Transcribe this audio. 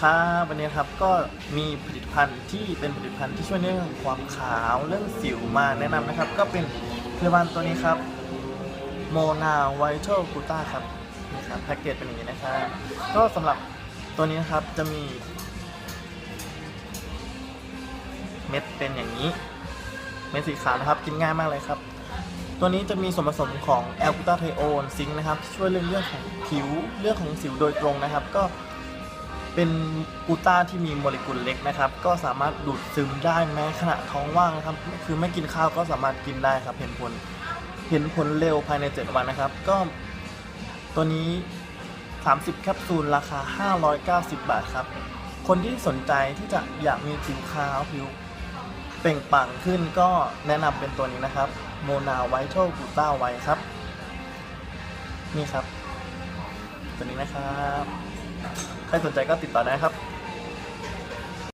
ครับวันนี้ครับก็มีผลิตภัณฑ์ที่เป็นผลิตภัณฑ์ที่ช่วยเรื่องความขาวเรื่องสิวมาแนะนำนะครับ ก็เป็นผลิตภัณฑ์ตัวนี้ครับโมนาไวท์โชกูต้าครับนี่ครับแพ็กเกจเป็นอย่างนี้นะครับก็สำหรับตัวนี้นะครับจะมี เม็ดเป็นอย่างนี้ เม็ดสีขาวนะครับกินง่ายมากเลยครับ ตัวนี้จะมีส่วนผสมของแอลกูตาไทโอนซิงค์นะครับที่ช่วยเรื่องเรื่องของผิวเรื่องของสิวโดยตรงนะครับ ก็ เป็นกูต้าที่มีโมเลกุลเล็กนะครับ ก็สามารถดูดซึมได้แม้ขณะท้องว่างนะครับ คือไม่กินข้าวก็สามารถกินได้ครับ เห็นผล เห็นผลเร็วภายใน 7 วันนะครับ ก็ตัวนี้ 30 แคปซูลราคา 590 บาทครับ คนที่สนใจที่จะอยากมีผิวขาวผิวเปล่งปลั่งขึ้นก็แนะนำเป็นตัวนี้นะครับโมนาไวท์โชกูต้าไวครับ นี่ครับ ตัวนี้นะครับ ใครสนใจก็ติดต่อได้ครับ